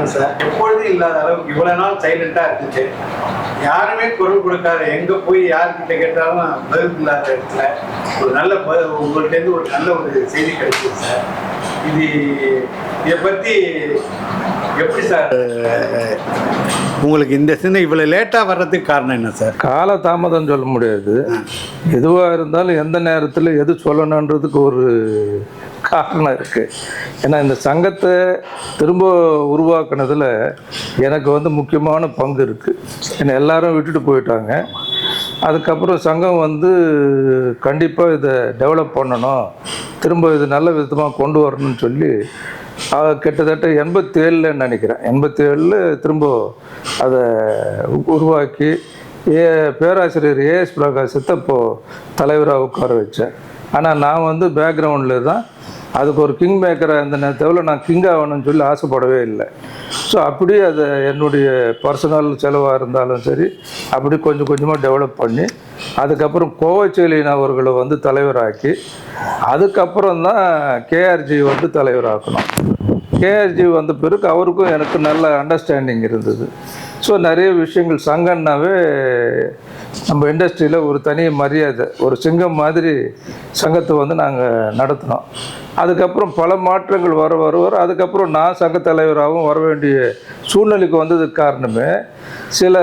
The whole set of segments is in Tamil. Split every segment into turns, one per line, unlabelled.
வணக்கம் சார். எப்பொழுதும் இல்லாத அளவுக்கு இவ்வளவு நாள் சைலண்டா இருந்துச்சு. யாருமே குரல் கொடுக்காத எங்க போய் யார்கிட்ட கேட்டாலும் பதில் இல்லாத இடத்துல ஒரு நல்ல ப- இருந்து ஒரு நல்ல ஒரு செய்தி கிடைச்சது சார். இது இதை பத்தி எப்படி சார்? உங்களுக்கு இந்த சின்ன இவ்வளவு லேட்டா வர்றதுக்கு காரணம் என்ன சார்?
கால தாமதம் சொல்ல முடியாது. எதுவாக இருந்தாலும் எந்த நேரத்தில் எது சொல்லணுன்றதுக்கு ஒரு காரணம் இருக்குது ஏன்னா இந்த சங்கத்தை திரும்ப உருவாக்குனதுல எனக்கு வந்து முக்கியமான பங்கு இருக்குது ஏன்னா எல்லாரும் விட்டுட்டு போயிட்டாங்க. அதுக்கப்புறம் சங்கம் வந்து கண்டிப்பாக இதை டெவலப் பண்ணணும். திரும்ப இது நல்ல விதமாக கொண்டு வரணும்னு சொல்லி கிட்டத்தட்ட எண்பத்தி ஏழில் நினைக்கிறேன். எண்பத்தி ஏழில் திரும்ப அதை உருவாக்கி ஏ பேராசிரியர் ஏஎஸ் பிரகாசத்தை இப்போது தலைவராக உட்கார வச்சேன். ஆனால் நான் வந்து பேக்ரவுண்டில் தான் அதுக்கு ஒரு கிங் மேக்கரை அந்த நேரத்தில் நான் கிங் ஆகணும்னு சொல்லி ஆசைப்படவே இல்லை. ஸோ அப்படியே அதை என்னுடைய பர்சனல் செலவாக இருந்தாலும் சரி அப்படி கொஞ்சம் கொஞ்சமாக டெவலப் பண்ணி அதுக்கப்புறம் கோவச்செலியன் அவர்களை வந்து தலைவராக்கி அதுக்கப்புறம் தான் கேஆர்ஜி வந்து தலைவராக்கணும். கேஆர்ஜி வந்த பிறகு அவருக்கும் எனக்கு நல்ல அண்டர்ஸ்டாண்டிங் இருந்தது. ஸோ நிறைய விஷயங்கள் சங்கன்னாவே நம்ம இண்டஸ்ட்ரியில் ஒரு தனி மரியாதை ஒரு சிங்கம் மாதிரி சங்கத்தை வந்து நாங்கள் நடத்தினோம். அதுக்கப்புறம் பல மாற்றங்கள் வர வர வர அதுக்கப்புறம் நான் சங்க தலைவராகவும் வர வேண்டிய சூழ்நிலைக்கு வந்ததுக்கு காரணமே சில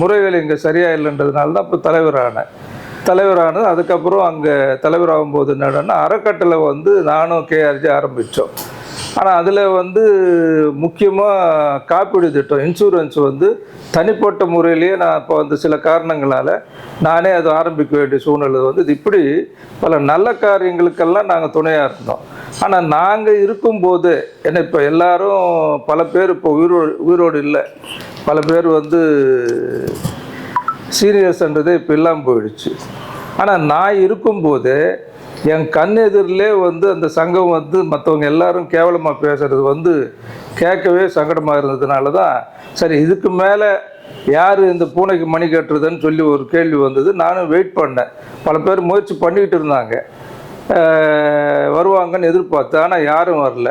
முறைகள் இங்கே சரியாக இல்லைன்றதுனால தான் இப்போ தலைவரானேன். தலைவரானது அதுக்கப்புறம் அங்கே தலைவராகும் போது என்னடனா அறக்கட்டளை வந்து நானும் கேஆர்ஜி ஆரம்பித்தோம் ஆனால் அதில் வந்து முக்கியமாக காப்பீடு திட்டம் இன்சூரன்ஸ் வந்து தனிப்பட்ட முறையிலேயே நான் இப்போ வந்து சில காரணங்களால் நானே அதை ஆரம்பிக்க வேண்டிய சூழ்நிலை வந்து இது. இப்படி பல நல்ல காரியங்களுக்கெல்லாம் நாங்கள் துணையாக இருந்தோம். ஆனால் நாங்கள் இருக்கும்போது ஏன்னா இப்போ எல்லாரும் பல பேர் இப்போ உயிரோடு உயிரோடு இல்லை. பல பேர் வந்து சீனியர்ஸ்ன்றதே இப்போ இல்லாமல் போயிடுச்சு. ஆனால் நான் இருக்கும்போது என் கண் எதிரிலே வந்து அந்த சங்கம் வந்து மற்றவங்க எல்லாரும் கேவலமாக பேசுறது வந்து கேட்கவே சங்கடமாக இருந்ததுனால தான் சரி இதுக்கு மேலே யார் இந்த பூனைக்கு மணி கட்டுறதுன்னு சொல்லி ஒரு கேள்வி வந்தது. நானும் வெயிட் பண்ணேன். பல பேர் முயற்சி பண்ணிக்கிட்டு இருந்தாங்க. வருவாங்கன்னு எதிர்பார்த்தேன். ஆனால் யாரும் வரல.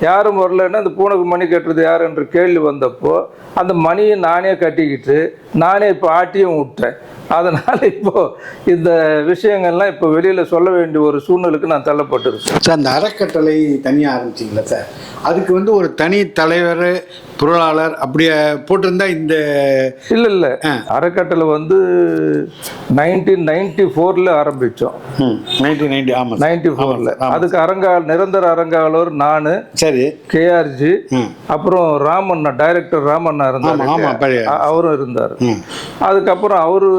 யாரும் வரலன்னா அந்த பூனைக்கு மணி கட்டுறது யார் என்ற கேள்வி வந்தப்போ அந்த மணியை நானே கட்டிக்கிட்டு நானே இப்போ ஆட்டியும் விட்டேன் அதனால் இப்போ இந்த விஷயங்கள்லாம் இப்போ வெளியில் சொல்ல வேண்டிய ஒரு சூழ்நிலைக்கு நான் தள்ளப்பட்டிருக்கேன்.
சார் அந்த அறக்கட்டளை தனியாக ஆரம்பிச்சிங்களா சார்? அதுக்கு வந்து ஒரு தனி தலைவர் பொருளாளர் அப்படியே போட்டிருந்தா இந்த
இல்லை இல்லை. அறக்கட்டளை வந்து நைன்டீன் நைன்டி ஃபோரில் ஆரம்பித்தோம்
நைன்டீன் நைன்டி ஆமாம்
நைன்டி ஃபோரில் அதுக்கு அரங்கா நிரந்தர அரங்காவலர் நான்
சரி.
கேஆர்ஜி. அப்புறம் ராமண்ணா டைரக்டர் ராமண்ணா இருந்தார். அவரும் இருந்தார். அதுக்கப்புறம் அவரு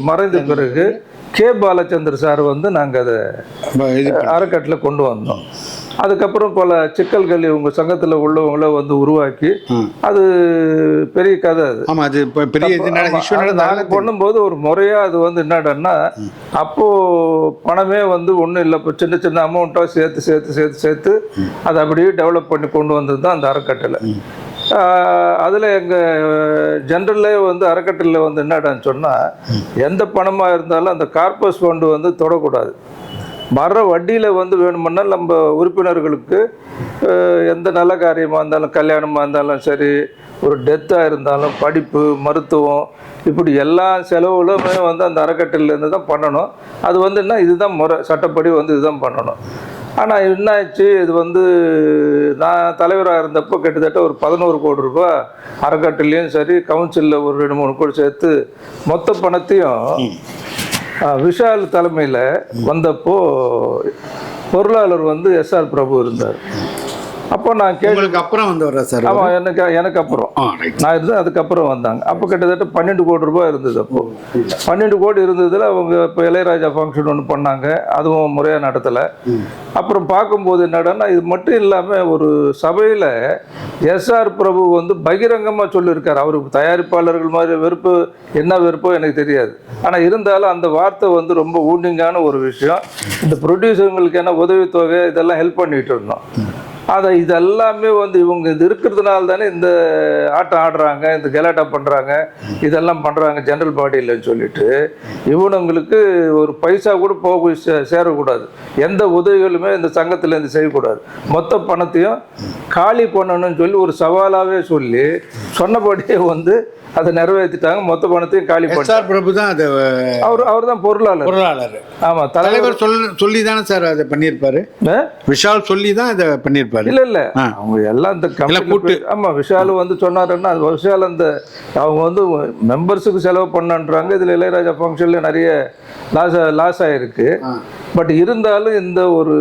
மறைந்த பிறகு கே பாலச்சந்தர் சார் வந்து நாங்கள் அதை அறக்கட்டில் கொண்டு வந்தோம். அதுக்கப்புறம் பல சிக்கல்கள் இவங்க சங்கத்தில் உள்ளவங்கள வந்து உருவாக்கி அது பெரிய கதை அது.
ஆமாம் அது பெரிய
நாங்கள் பண்ணும்போது ஒரு முறையாக அது வந்து என்னடான்னா அப்போது பணமே வந்து ஒன்றும் இல்லை இப்போ சின்ன சின்ன அமௌண்ட்டாக சேர்த்து சேர்த்து சேர்த்து சேர்த்து அதை அப்படியே டெவலப் பண்ணி கொண்டு வந்தது தான் அந்த அறக்கட்டளை. அதில் எங்கள் ஜென்ரல்லே வந்து அறக்கட்டளையில் வந்து என்னடான்னு சொன்னால் எந்த பணமாக இருந்தாலும் அந்த கார்பஸ் ஃபண்டு வந்து தொடக்கூடாது. வர்ற வட்டியில் வந்து வேணுமுன்னா நம்ம உறுப்பினர்களுக்கு எந்த நல்ல காரியமாக இருந்தாலும் கல்யாணமாக இருந்தாலும் சரி ஒரு டெத்தாக இருந்தாலும் படிப்பு மருத்துவம் இப்படி எல்லா செலவுகளுமே வந்து அந்த அறக்கட்டளையிலேருந்து தான் பண்ணணும். அது வந்து என்ன இதுதான் முறை சட்டப்படி வந்து இதுதான் பண்ணணும். ஆனால் என்னாச்சு இது வந்து நான் தலைவராக இருந்தப்போ கிட்டத்தட்ட ஒரு பதினோரு கோடி ரூபாய் அறக்கட்டிலையும் சரி கவுன்சிலில் ஒரு ரெண்டு மூணு கோடி சேர்த்து மொத்த பணத்தையும் விஷால் தலைமையில் வந்தப்போ பொருளாளர் வந்து எஸ்ஆர் பிரபு இருந்தார். அப்போ நான் கேள்வி
உங்களுக்கு அப்புறம் வந்து வர்ற சார்.
ஆமாம் எனக்கு எனக்கு அப்புறம். நான் இருந்தேன் அதுக்கப்புறம் வந்தாங்க. அப்போ கிட்டத்தட்ட பன்னெண்டு கோடி ரூபாய் இருந்தது அப்போ. பன்னெண்டு கோடி இருந்ததில் அவங்க இப்போ இளையராஜா ஃபங்க்ஷன் ஒன்று பண்ணாங்க. அதுவும் முறையாக நடத்தலை. அப்புறம் பார்க்கும்போது என்னடான்னா இது மட்டும் இல்லாமல் ஒரு சபையில் எஸ்ஆர் பிரபு வந்து பகிரங்கமாக சொல்லியிருக்காரு அவருக்கு தயாரிப்பாளர்கள் மாதிரி வெறுப்பு என்ன வெறுப்போ எனக்கு தெரியாது. ஆனால் இருந்தாலும் அந்த வார்த்தை வந்து ரொம்ப ஊண்டிங்கான ஒரு விஷயம். இந்த ப்ரொடியூசர்களுக்கு என்ன உதவித்தொகை இதெல்லாம் ஹெல்ப் பண்ணிகிட்டு இருந்தோம். அதை இதெல்லாமே வந்து இவங்க இது இருக்கிறதுனால தானே இந்த ஆட்டம் ஆடுறாங்க இந்த கலாட்டா பண்ணுறாங்க இதெல்லாம் பண்ணுறாங்க ஜென்ரல் பாடியில்னு சொல்லிட்டு. இவனுங்களுக்கு ஒரு பைசா கூட போக சே- சேரக்கூடாது. எந்த உதவிகளுமே இந்த சங்கத்திலேருந்து செய்யக்கூடாது. மொத்த பணத்தையும் காலி பண்ணணும்னு சொல்லி ஒரு சவாலாகவே சொல்லி சொன்னபடியே வந்து அதை நிறைவேற்றிட்டாங்க. மொத்த பணத்தையும் காலி
எஸ்ஆர் பிரபு தான் அது
அவர் அவர் தான் பொருளாளர்.
பொருளாளர்.
ஆமாம் தலைவர்.
சொல் சொல்லி தானே சார் அதை பண்ணியிருப்பாரு? விஷால் சொல்லி தான் இதை பண்ணியிருப்பாரு.
இல்ல இல்ல. அவங்க எல்லாம் இந்த
கூட்டு.
போய்- ஆமா விஷால் வந்து சொன்னாருன்னா அது விஷால் அந்த அவங்க வந்து மெம்பர்ஸுக்கு செலவு பண்ணன்றாங்க. இதுல இளையராஜா ஃபங்க்ஷன்ல நிறைய லாஸ் லாஸ் ஆயிருக்கு. பட் இருந்தாலும் இந்த ஒரு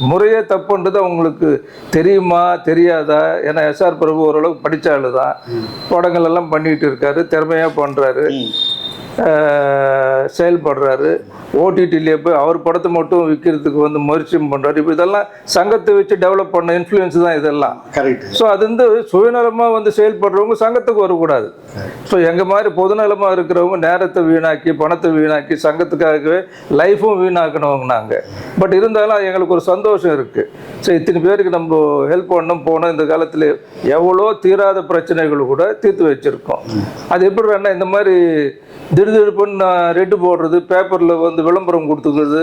முறையே தப்புன்றது அவங்களுக்கு தெரியுமா தெரியாதா? ஏன்னா எஸ்ஆர் பிரபு ஓரளவுக்கு படிச்ச ஆளு தான் படங்கள் எல்லாம் பண்ணிட்டு இருக்காரு திறமையா பண்றாரு. செயல்படுறாரு. ஓடிடிலேயே போய் அவர் படத்தை மட்டும் விற்கிறதுக்கு வந்து முயற்சியும் பண்ணுறாரு இப்போ இதெல்லாம் சங்கத்தை வச்சு டெவலப் பண்ண இன்ஃப்ளூயன்ஸ் தான் இதெல்லாம்.
கரெக்ட்
ஸோ அது வந்து சுயநலமாக வந்து செயல்படுறவங்க சங்கத்துக்கு வரக்கூடாது. ஸோ எங்கள் மாதிரி பொதுநலமாக இருக்கிறவங்க நேரத்தை வீணாக்கி பணத்தை வீணாக்கி சங்கத்துக்காகவே லைஃப்பும் வீணாக்கினவங்க நாங்கள் பட் இருந்தாலும் எங்களுக்கு ஒரு சந்தோஷம் இருக்குது ஸோ இத்தனை பேருக்கு நம்ம ஹெல்ப் பண்ணோம் போனோம். இந்த காலத்தில் எவ்வளோ தீராத பிரச்சனைகள் கூட தீர்த்து வச்சுருக்கோம். அது எப்படி வேணா இந்த மாதிரி திடுதிடுப்புன்னு ரெட்டு போடுறது பேப்பரில் வந்து விளம்பரம் கொடுத்துக்கிறது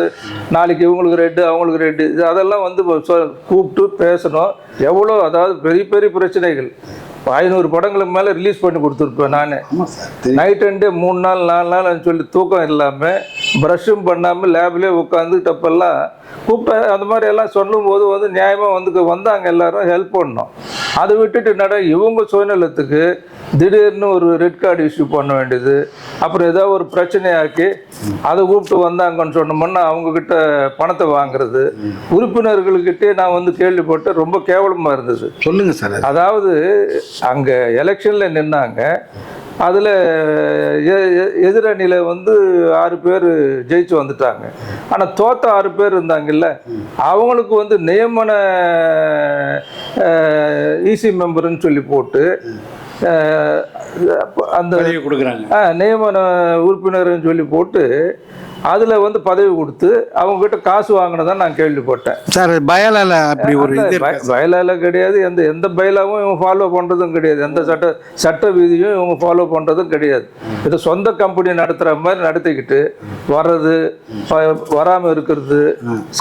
நாளைக்கு இவங்களுக்கு ரெட்டு அவங்களுக்கு ரெட்டு இது அதெல்லாம் வந்து கூப்பிட்டு பேசணும். எவ்வளோ அதாவது பெரிய பெரிய பிரச்சனைகள். ஐநூறு படங்களுக்கு மேலே ரிலீஸ் பண்ணி கொடுத்துருப்பேன் நான். நைட் அண்ட் மூணு நாள் நாலு நாள்னு சொல்லி தூக்கம் இல்லாமல் ப்ரஷ்ஷும் பண்ணாமல் லேப்லேயே உட்காந்துட்டப்பெல்லாம் கூப்பிட்ட அந்த மாதிரி எல்லாம் சொல்லும்போது வந்து நியாயமாக வந்து வந்தாங்க எல்லாரும் ஹெல்ப் பண்ணோம். அதை விட்டுட்டு நட இவங்க சுயநலத்துக்கு திடீர்னு ஒரு ரெட் கார்டு இஷ்யூ பண்ண வேண்டியது. அப்புறம் ஏதோ ஒரு பிரச்சனையாக்கி அதை கூப்பிட்டு வந்தாங்கன்னு சொன்னோம்னா அவங்கக்கிட்ட பணத்தை வாங்குறது. உறுப்பினர்கள்கிட்டே நான் வந்து கேள்விப்பட்டு ரொம்ப கேவலமாக இருந்தது.
சொல்லுங்க சார். அது
அதாவது அங்கே எலெக்ஷனில் நின்னாங்க. அதில் எதிரணியில் வந்து ஆறு பேர் ஜெயிச்சு வந்துட்டாங்க. ஆனால் தோத்த ஆறு பேர் இருந்தாங்கல்ல அவங்களுக்கு வந்து நியமன இசி மெம்பர்னு சொல்லி போட்டு அந்த நியமன உறுப்பினர்னு சொல்லி போட்டு அதில் வந்து பதவி கொடுத்து அவங்ககிட்ட காசு வாங்கினதா நான் கேள்விப்பட்டேன்.
சார் பயலால அப்படி ஒரு இது
பயலால கிடையாது. எந்த எந்த பயலாவும் இவங்க ஃபாலோ பண்ணுறதும் கிடையாது. எந்த சட்ட சட்ட விதியும் இவங்க ஃபாலோ பண்ணுறதும் கிடையாது. இது சொந்த கம்பெனி நடத்துகிற மாதிரி நடத்திக்கிட்டு வர்றது வராமல் இருக்கிறது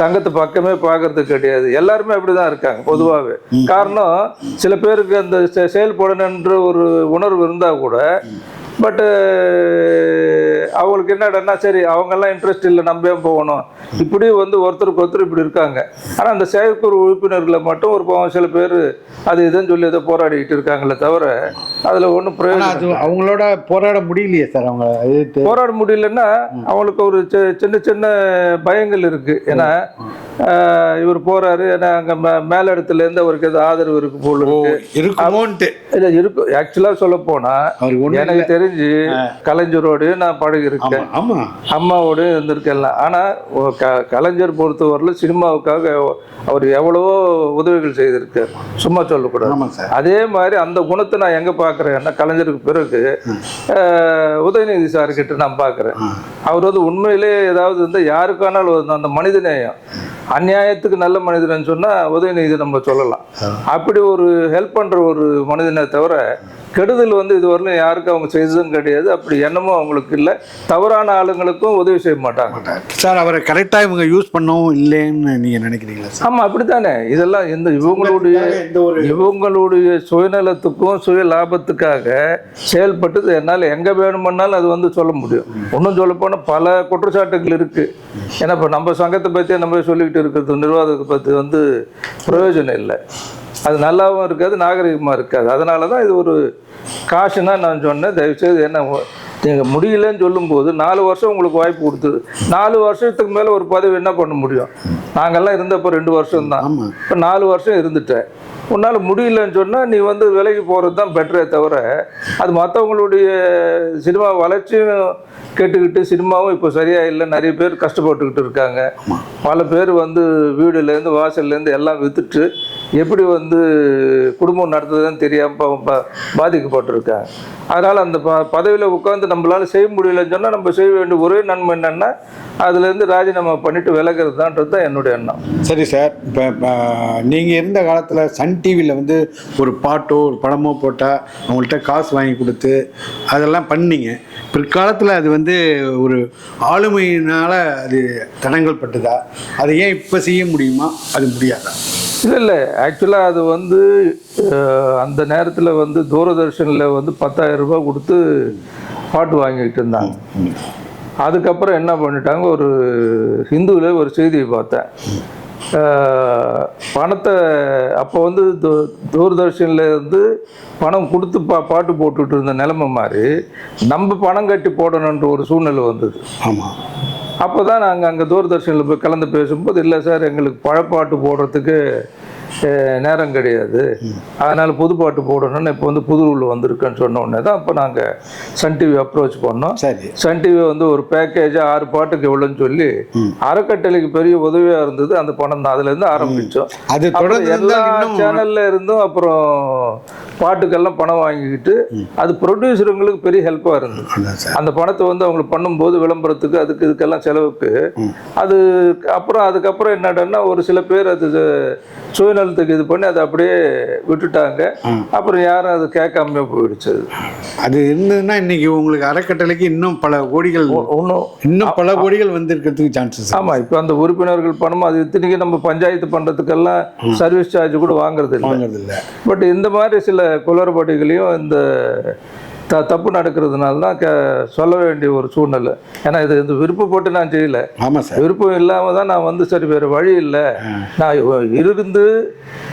சங்கத்து பக்கமே பார்க்கறது கிடையாது. எல்லாருமே அப்படி தான் இருக்காங்க பொதுவாகவே காரணம் சில பேருக்கு அந்த செயல்படணுன்ற ஒரு உணர்வு இருந்தால் கூட பட்டு அவங்களுக்கு என்னடன்னா சரி அவங்கெல்லாம் இன்ட்ரெஸ்ட் இல்லை நம்பே போகணும்? இப்படி வந்து ஒருத்தருக்கு ஒருத்தர் இப்படி இருக்காங்க. ஆனால் அந்த செயற்குழு உறுப்பினர்களை மட்டும் ஒரு சில பேர் அது இதுன்னு சொல்லி ஏதோ போராடிக்கிட்டு இருக்காங்களே தவிர அதில் ஒன்றும் பிரயோஜனம்
அவங்களோட போராட முடியலையே சார் அவங்க.
போராட முடியலன்னா அவங்களுக்கு ஒரு சின்ன சின்ன பயங்கள் இருக்கு. ஏன்னா இவர் போறாரு. ஏன்னா அங்கே மே மேல இடத்துல இருந்து அவருக்கு ஏதோ ஆதரவு இருக்கு போல இருக்கு.
இருக்குமோன்ட்டு.
இல்லை இருக்கு. ஆக்சுவலாக சொல்ல போனா
அவருக்கு ஒண்ணு
எனக்கு தெரிஞ்சு கலைஞரோடு நான் பழகி இருக்கேன்
ஆமா ஆமா.
அம்மாவோடு இருந்திருக்கலாம் ஆனால் கலைஞர் பொறுத்தவரையில் சினிமாவுக்காக அவர் எவ்வளவோ உதவிகள் செய்திருக்கார். சும்மா சொல்லக்கூடாது. அதே மாதிரி அந்த குணத்தை நான் எங்கே பார்க்குறேன்னா கலைஞருக்கு பிறகு உதயநிதி சார்கிட்ட நான் பார்க்குறேன். அவர் வந்து உண்மையிலே ஏதாவது இருந்தால் யாருக்கானாலும் வந்து அந்த மனிதநேயம் அநியாயத்துக்கு நல்ல மனிதன் சொன்னால் உதயநிதி நம்ம சொல்லலாம். அப்படி ஒரு ஹெல்ப் பண்ணுற ஒரு மனிதனை தவிர கெடுதல் வந்து இதுவரையிலும் யாருக்கும் அவங்க செய்ததும் கிடையாது. அப்படி எண்ணமும் அவங்களுக்கு இல்லை. தவறான ஆளுங்களுக்கும் உதவி செய்ய மாட்டாங்க.
சார் அவரை கரெக்டா இவங்க யூஸ் பண்ணவும் இல்லைன்னு நீங்க நினைக்கிறீங்களா
ஆமாம் அப்படித்தானே? இதெல்லாம் இந்த இவங்களுடைய இவங்களுடைய சுயநலத்துக்கும் சுய லாபத்துக்காக செயல்பட்டது. என்னால் எங்கே வேணுமென்னாலும் அது வந்து சொல்ல முடியும். இன்னும் சொல்லப்போனால் பல குற்றச்சாட்டுகள் இருக்குது ஏன்னா இப்போ நம்ம சங்கத்தை பற்றி நம்ம சொல்லிக்கிட்டு இருக்கிறது நிர்வாகத்தை பற்றி வந்து பிரயோஜனம் இல்லை. அது நல்லாவும் இருக்காது நாகரிகமாக இருக்காது. அதனால தான் இது ஒரு காஷனாக நான் சொன்னேன். தயவுசெய்து என்ன நீங்கள் முடியலன்னு சொல்லும்போது நாலு வருஷம் உங்களுக்கு வாய்ப்பு கொடுத்தது. நாலு வருஷத்துக்கு மேலே ஒரு பதவி என்ன பண்ண முடியும்? நாங்கெல்லாம் இருந்தப்போ ரெண்டு வருஷம் தான் இப்போ நாலு வருஷம் இருந்துட்டேன். உன்னால் முடியலன்னு சொன்னால் நீ வந்து விலகி போகிறது தான் பெட்டரே தவிர அது மற்றவங்களுடைய சினிமா வளர்ச்சியும் கேட்டுக்கிட்டு சினிமாவும் இப்போ சரியா இல்லை. நிறைய பேர் கஷ்டப்பட்டுக்கிட்டு இருக்காங்க. பல பேர் வந்து வீடுலேருந்து வாசல்லேருந்து எல்லாம் விற்றுட்டு எப்படி வந்து குடும்பம் நடத்துதுன்னு தெரியாமல் பாதிக்கப்பட்டிருக்காங்க அதனால் அந்த ப பதவியில் உட்காந்து நம்மளால செய்ய முடியலன்னு சொன்னால் நம்ம செய்ய வேண்டிய ஒரே நன்மை என்னென்னா அதுலேருந்து ராஜினாமா பண்ணிட்டு விலகிறது தான்றது தான் என்னுடைய எண்ணம்.
சரி சார் இப்போ நீங்கள் இருந்த காலத்தில் சன் டிவியில் வந்து ஒரு பாட்டோ ஒரு படமோ போட்டால் அவங்கள்ட்ட காசு வாங்கி கொடுத்து அதெல்லாம் பண்ணீங்க. பிற்காலத்தில் அது வந்து ஒரு ஆளுமையினால் அது தடங்கள் பட்டுதா அதை ஏன் இப்போ செய்ய முடியுமா? அது முடியாதா?
இல்லை. இல்லை ஆக்சுவலாக அது வந்து அந்த நேரத்தில் வந்து தூரதர்ஷனில் வந்து பத்தாயிரம் ரூபாய் கொடுத்து பாட்டு வாங்கிட்டு இருந்தாங்க. அதுக்கப்புறம் என்ன பண்ணிட்டாங்க? ஒரு ஹிந்துவில் ஒரு செய்தியை பார்த்தேன். பணத்தை அப்போ வந்து தூர்தர்ஷனில் இருந்து பணம் கொடுத்து பா பாட்டு போட்டுட்டு இருந்த நிலைமை மாதிரி நம்ம பணம் கட்டி போடணுன்ற ஒரு சூழ்நிலை வந்தது.
ஆமாம்
அப்போ தான் நாங்கள் அங்கே தூர்தர்ஷனில் போய் கலந்து பேசும்போது இல்லை சார் எங்களுக்கு பழப்பாட்டு போடுறதுக்கு நேரம் கிடையாது. அதனால் புதுப்பாட்டு போடணும்னு இப்போ வந்து புது ரூல் வந்திருக்குன்னு சொன்ன உடனே தான் அப்போ நாங்கள் சன் டிவி அப்ரோச் பண்ணோம்.
சரி.
சன் டிவி வந்து ஒரு பேக்கேஜாக ஆறு பாட்டுக்கு எவ்வளோன்னு சொல்லி அறக்கட்டளைக்கு பெரிய உதவியாக இருந்தது. அந்த பணம் தான். அதுலேருந்து ஆரம்பித்தோம்
அது
எல்லா சேனல்ல இருந்தும் அப்புறம் பாட்டுக்கெல்லாம் பணம் வாங்கிக்கிட்டு அது ப்ரொடியூசருங்களுக்கு பெரிய ஹெல்ப்பாக இருந்தது. அந்த பணத்தை வந்து அவங்களுக்கு பண்ணும்போது விளம்பரத்துக்கு அதுக்கு இதுக்கெல்லாம் செலவுக்கு அது அப்புறம் அதுக்கப்புறம் என்னடான்னா ஒரு சில பேர் அது சுயநலத்துக்கு இது பண்ணி அதை அப்படியே விட்டுட்டாங்க. அப்புறம் யாரும் அது கேட்காம போயிடுச்சு அது.
இருந்ததுன்னா இன்னைக்கு உங்களுக்கு அறக்கட்டளைக்கு இன்னும் பல கோடிகள்
ஒன்றும்
இன்னும் பல கோடிகள் வந்திருக்கிறதுக்கு சான்சஸ்
ஆமாம் இப்போ அந்த உறுப்பினர்கள் பணம் அது இத்தனைக்கு நம்ம பஞ்சாயத்து பண்ணுறதுக்கெல்லாம் சர்வீஸ் சார்ஜ் கூட வாங்குறது இல்லை
வாங்குறது இல்லை
பட் இந்த மாதிரி சில குளறுபடிகளையும் இந்த த தப்பு நடக்கிறதுனால தான் க சொல்ல வேண்டிய ஒரு சூழ்நிலை. ஏன்னா இது இந்த விருப்பப்பட்டு நான் செய்யல.
ஆமாம் சார்.
விருப்பம் இல்லாமல் தான் நான் வந்து சரி வேறு வழி இல்லை. நான் இருந்து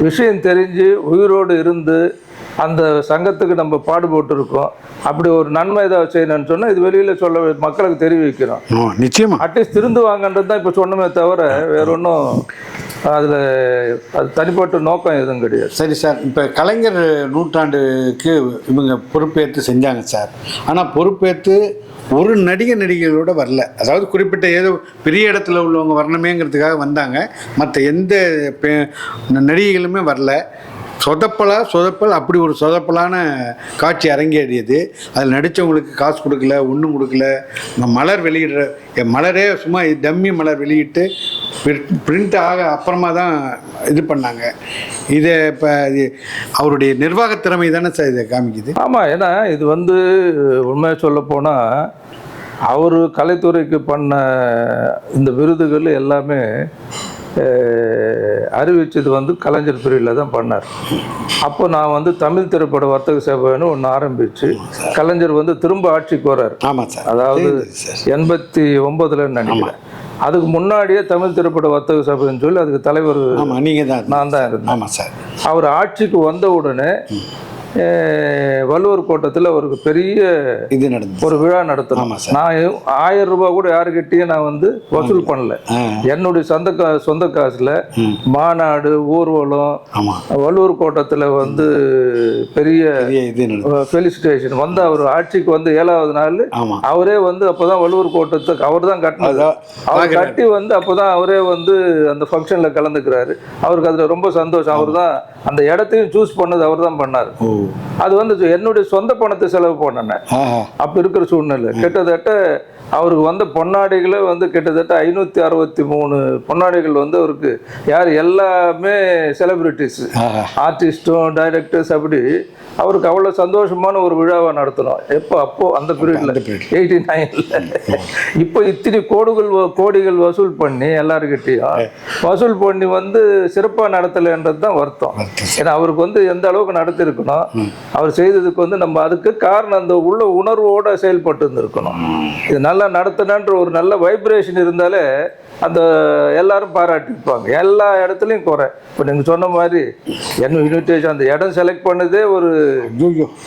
விஷயம் தெரிஞ்சு உயிரோடு இருந்து அந்த சங்கத்துக்கு நம்ம பாடுபட்டு இருக்கோம் அப்படி ஒரு நன்மை ஏதாவது செய்யணும்னு சொன்னால் இது வெளியில் சொல்ல மக்களுக்கு தெரிவிக்கிறோம்.
ஓ நிச்சயமா.
அட்லீஸ்ட் திருந்து வாங்கன்றது தான் இப்போ சொன்னமே தவிர வேற ஒன்றும் அதில் அது தனிப்பட்ட நோக்கம் எதுவும் கிடையாது.
சரி சார் இப்போ கலைஞர் நூற்றாண்டுக்கு இவங்க பொறுப்பேற்று செஞ்சாங்க சார். ஆனால் பொறுப்பேற்று ஒரு நடிகை நடிகைகளோட வரல. அதாவது குறிப்பிட்ட ஏதோ பெரிய இடத்துல உள்ளவங்க வரணுமேங்கிறதுக்காக வந்தாங்க. மற்ற எந்த நடிகைகளுமே வரல. சொதப்பலா சொதப்பல் அப்படி ஒரு சொதப்பலான காட்சி அரங்கேறியது. அதில் நடித்தவங்களுக்கு காசு கொடுக்கல ஒன்றும் கொடுக்கல. மலர் வெளியிடுற என் மலரே சும்மா டம்மி மலர் வெளியிட்டு பிரிண்ட் ஆக அப்புறமா தான் இது பண்ணாங்க. இதை இப்போ அவருடைய நிர்வாக திறமை தானே சார் இதை காமிக்குது?
ஆமாம் ஏன்னா இது வந்து உண்மையாக சொல்ல போனால் அவர் கலைத்துறைக்கு பண்ண இந்த விருதுகள் எல்லாமே அஹ், அறிவிச்சது வந்து கலைஞர் பிரிவில் தான் பண்ணார். அப்போ நான் வந்து தமிழ் திரைப்பட வர்த்தக சபைன்னு ஒன்று ஆரம்பித்து கலைஞர் வந்து திரும்ப ஆட்சிக்கு வர்றார்.
ஆமாம் சார்.
அதாவது எண்பத்தி ஒன்பதுல நினைக்கிறேன். அதுக்கு முன்னாடியே தமிழ் திரைப்பட வர்த்தக சபைன்னு சொல்லி அதுக்கு தலைவர்
நீங்கள் தான்
நான் தான் இருந்தேன்.
ஆமாம் சார்.
அவர் ஆட்சிக்கு வந்த உடனே வள்ளுவர் கோட்டத்தில் அவருக்கு பெரிய
இது நடந்தது.
ஒரு விழா நடத்தணும். நான் ஆயிரம் ரூபாய் கூட யாருக்கிட்டையும் நான் வந்து வசூல் பண்ணல. என்னுடைய சொந்த கா சொந்த காசில். மாநாடு ஊர்வலம் வள்ளுவர் கோட்டத்தில் வந்து பெரிய ஃபெலிசிட்டேஷன் வந்து அவர் ஆட்சிக்கு வந்து ஏழாவது நாள் அவரே வந்து அப்போதான் வள்ளுவர் கோட்டத்துக்கு அவர் தான் கட்டினது அவர். கட்டி வந்து அப்போதான் அவரே வந்து அந்த ஃபங்க்ஷனில் கலந்துக்கிறாரு. அவருக்கு அதில் ரொம்ப சந்தோஷம். அவர் தான் அந்த இடத்தையும் சூஸ் பண்ணது அவர் தான் பண்ணார் அது வந்து என்னுடைய சொந்த பணத்தை செலவு பண்ணேன். அப்போ இருக்கிற சூழ்நிலை. கிட்டத்தட்ட அவருக்கு வந்த பொன்னாடிகளே வந்து கிட்டத்தட்ட ஐநூற்றி அறுபத்தி மூணு பொன்னாடிகள் வந்து அவருக்கு யார் எல்லாமே செலிபிரிட்டிஸ் ஆர்டிஸ்ட்டும் டைரக்டர்ஸ் அப்படி. அவருக்கு அவ்வளோ சந்தோஷமான ஒரு விழாவை நடத்தணும். எப்போ? அப்போ அந்த பீரியடில். எயிட்டி நைனில் இப்போ இத்தனை கோடுகள் கோடிகள் வசூல் பண்ணி எல்லாருக்கிட்டையும் வசூல் பண்ணி வந்து சிறப்பாக நடத்தலைன்றது தான் வருத்தம். ஏன்னா அவருக்கு வந்து எந்த அளவுக்கு நடத்திருக்கணும் அவர் செய்ததுக்கு வந்து நம்ம அதுக்கு காரணம் அந்த உள்ள உணர்வோட செயல்பட்டு இருந்திருக்கணும். இது நல்லா நடத்தினன்ற ஒரு நல்ல வைப்ரேஷன் இருந்தாலே அந்த எல்லாரும் பாராட்டிருப்பாங்க எல்லா இடத்துலையும் குறை. இப்போ நீங்கள் சொன்ன மாதிரி என்ன இன்விடேஷன் அந்த இடம் செலக்ட் பண்ணதே ஒரு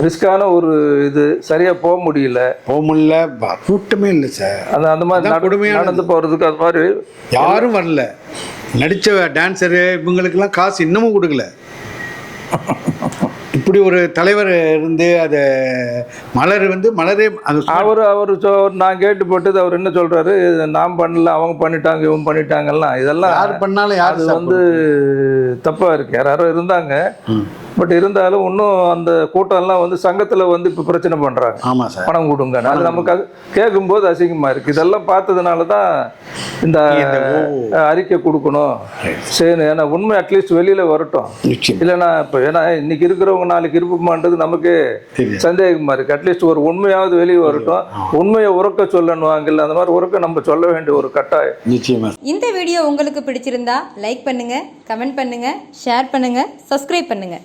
ரிஸ்கான ஒரு இது. சரியாக போக முடியல.
போக முடியல. கூட்டமே இல்லை சார்.
அந்த அந்த மாதிரி. நடந்து போகிறதுக்கு அது மாதிரி
யாரும் வரல. நடித்த டான்ஸரு இவங்களுக்கெல்லாம் காசு இன்னமும் கொடுக்கல. இப்படி ஒரு தலைவர் இருந்து அதை மலர் வந்து மலரே அது
அவர் அவர் நான் கேட்டுப்பட்டது அவர் என்ன சொல்றாரு? இது நான் பண்ணல அவங்க பண்ணிட்டாங்க இவங்க பண்ணிட்டாங்கலாம். இதெல்லாம்
யார் பண்ணாலும் யார்
வந்து தப்பாக இருக்குது யாரோ இருந்தாங்க. பட் இருந்தாலும் இன்னும் அந்த கூட்டம்லாம் வந்து சங்கத்தில் வந்து இப்போ பிரச்சனை பண்ணுறாங்க
ஆமாம் சார்.
பணம் கொடுங்க அது நமக்கு கேட்கும்போது அசிங்கமாக இருக்குது இதெல்லாம் பார்த்ததுனால தான் இந்த அறிக்கை கொடுக்கணும். சரி ஏன்னா உண்மை அட்லீஸ்ட் வெளியில் வரட்டும். இல்லைன்னா இப்போ ஏன்னா இன்னைக்கு இருக்கிறவங்க நாளைக்கு இருப்போமான்றது நமக்கு
தெரியும்.
சந்தேகமாக இருக்குது அட்லீஸ்ட் ஒரு உண்மையாவது வெளியே வரட்டும். உண்மையை உறக்க சொல்லணுவாங்கல்ல அந்த மாதிரி உறக்க நம்ம சொல்ல வேண்டிய ஒரு கட்டாயம்.
நிச்சயமா.
இந்த வீடியோ உங்களுக்கு பிடிச்சிருந்தா லைக் பண்ணுங்க கமெண்ட் பண்ணுங்க ஷேர் பண்ணுங்க சப்ஸ்கிரைப் பண்ணுங்க.